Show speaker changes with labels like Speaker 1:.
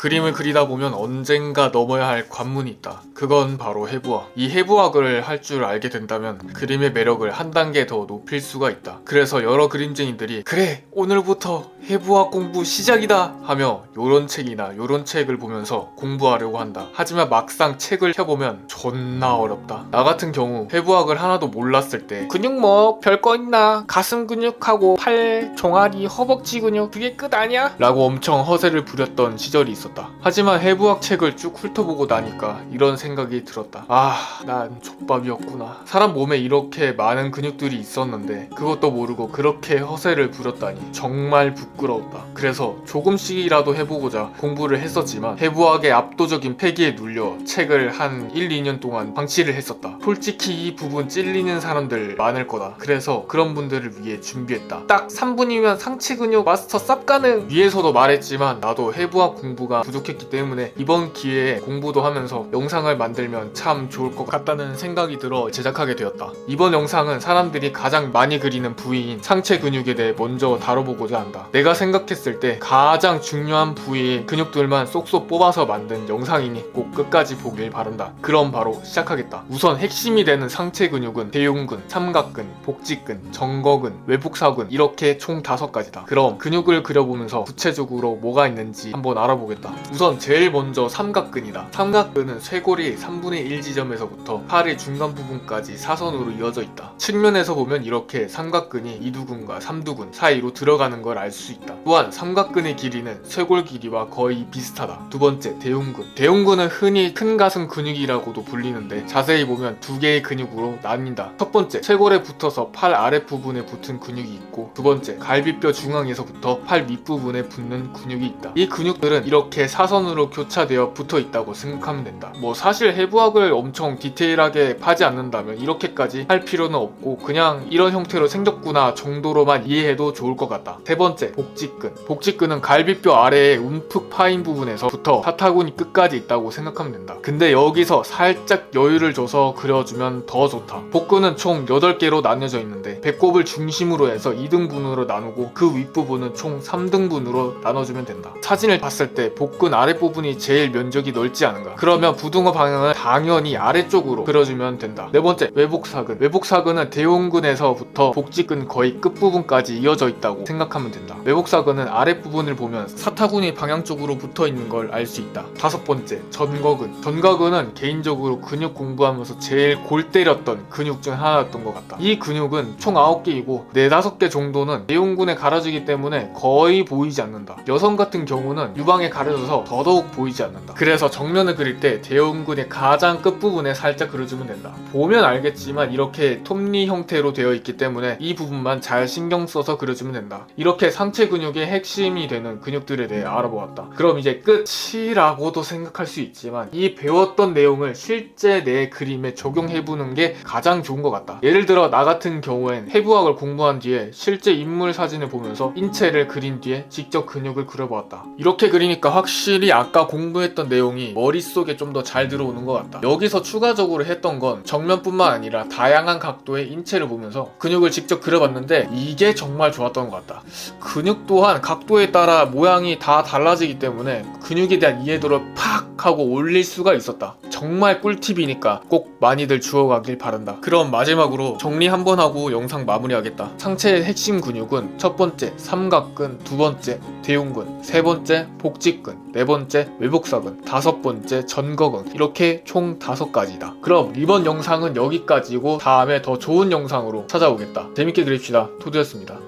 Speaker 1: 그림을 그리다 보면 언젠가 넘어야 할 관문이 있다. 그건 바로 해부학. 이 해부학을 할 줄 알게 된다면 그림의 매력을 한 단계 더 높일 수가 있다. 그래서 여러 그림쟁이들이 그래 오늘부터 해부학 공부 시작이다 하며 요런 책이나 요런 책을 보면서 공부하려고 한다. 하지만 막상 책을 펴보면 존나 어렵다. 나 같은 경우 해부학을 하나도 몰랐을 때 근육 뭐 별거 있나 가슴 근육하고 팔 종아리 허벅지 근육 그게 끝 아니야? 라고 엄청 허세를 부렸던 시절이 있었다. 하지만 해부학 책을 쭉 훑어보고 나니까 이런 생각이 들었다. 아, 난 족밥이었구나. 사람 몸에 이렇게 많은 근육들이 있었는데 그것도 모르고 그렇게 허세를 부렸다니 정말 부끄 러웠다. 그래서 조금씩이라도 해보고자 공부를 했었지만 해부학의 압도적인 패기에 눌려 책을 한 1, 2년 동안 방치를 했었다. 솔직히 이 부분 찔리는 사람들 많을 거다. 그래서 그런 분들을 위해 준비했다. 딱 3분이면 상체 근육 마스터 쌉 가능! 위에서도 말했지만 나도 해부학 공부가 부족했기 때문에 이번 기회에 공부도 하면서 영상을 만들면 참 좋을 것 같다는 생각이 들어 제작하게 되었다. 이번 영상은 사람들이 가장 많이 그리는 부위인 상체 근육에 대해 먼저 다뤄보고자 한다. 내가 생각했을 때 가장 중요한 부위의 근육들만 쏙쏙 뽑아서 만든 영상이니 꼭 끝까지 보길 바란다. 그럼 바로 시작하겠다. 우선 핵심이 되는 상체 근육은 대흉근, 삼각근, 복직근, 정거근, 외복사근 이렇게 총 다섯 가지다. 그럼 근육을 그려보면서 구체적으로 뭐가 있는지 한번 알아보겠다. 우선 제일 먼저 삼각근이다. 삼각근은 쇄골이 3분의 1 지점에서부터 팔의 중간 부분까지 사선으로 이어져 있다. 측면에서 보면 이렇게 삼각근이 이두근과 삼두근 사이로 들어가는 걸 알 수 있다. 또한 삼각근의 길이는 쇄골 길이와 거의 비슷하다. 두 번째, 대흉근. 대흉근은 흔히 큰 가슴 근육이라고도 불리는데 자세히 보면 두 개의 근육으로 나뉜다. 첫 번째, 쇄골에 붙어서 팔 아랫부분에 붙은 근육이 있고 두 번째, 갈비뼈 중앙에서부터 팔 밑부분에 붙는 근육이 있다. 이 근육들은 이렇게 사선으로 교차되어 붙어 있다고 생각하면 된다. 뭐 사실 해부학을 엄청 디테일하게 파지 않는다면 이렇게까지 할 필요는 없고 그냥 이런 형태로 생겼구나 정도로만 이해해도 좋을 것 같다. 세 번째, 복직근. 복직근은 갈비뼈 아래에 움푹 파인 부분에서부터 사타구니 끝까지 있다고 생각하면 된다. 근데 여기서 살짝 여유를 줘서 그려주면 더 좋다. 복근은 총 8개로 나뉘어져 있는데 배꼽을 중심으로 해서 2등분으로 나누고 그 윗부분은 총 3등분으로 나눠주면 된다. 사진을 봤을 때 복근 아랫부분이 제일 면적이 넓지 않은가? 그러면 부등호 방향은 당연히 아래쪽으로 그려주면 된다. 네 번째, 외복사근. 외복사근은 대흉근에서부터 복직근 거의 끝부분까지 이어져 있다고 생각하면 된다. 외복사근은 아랫부분을 보면 사타구니 방향 쪽으로 붙어 있는 걸 알 수 있다. 다섯 번째, 전거근. 전거근은 개인적으로 근육 공부하면서 제일 골 때렸던 근육 중 하나였던 것 같다. 이 근육은 총 9개이고 4, 5개 정도는 대흉근에 가려지기 때문에 거의 보이지 않는다. 여성 같은 경우는 유방에 가려져서 더더욱 보이지 않는다. 그래서 정면을 그릴 때 대흉근의 가장 끝부분에 살짝 그려주면 된다. 보면 알겠지만 이렇게 톱니 형태로 되어 있기 때문에 이 부분만 잘 신경 써서 그려주면 된다. 이렇게 상체 근육의 핵심이 되는 근육들에 대해 알아보았다. 그럼 이제 끝이라고도 생각할 수 있지만 이 배웠던 내용을 실제 내 그림에 적용해보는 게 가장 좋은 것 같다. 예를 들어 나 같은 경우엔 해부학을 공부한 뒤에 실제 인물 사진을 보면서 인체를 그린 뒤에 직접 근육을 그려보았다. 이렇게 그리니까 확실히 아까 공부했던 내용이 머릿속에 좀 더 잘 들어오는 것 같다. 여기서 추가적으로 했던 건 정면뿐만 아니라 다양한 각도의 인체를 보면서 근육을 직접 그려봤는데 이게 정말 좋았던 것 같다. 근육 또한 각도에 따라 모양이 다 달라지기 때문에 근육에 대한 이해도를 팍 하고 올릴 수가 있었다. 정말 꿀팁이니까 꼭 많이들 주워가길 바란다. 그럼 마지막으로 정리 한번 하고 영상 마무리하겠다. 상체의 핵심 근육은 첫 번째 삼각근, 두 번째 대흉근, 세 번째 복직근, 네 번째 외복사근, 다섯 번째 전거근 이렇게 총 다섯 가지다. 그럼 이번 영상은 여기까지고 다음에 더 좋은 영상으로 찾아오겠다. 재밌게 그립시다. 토드였습니다.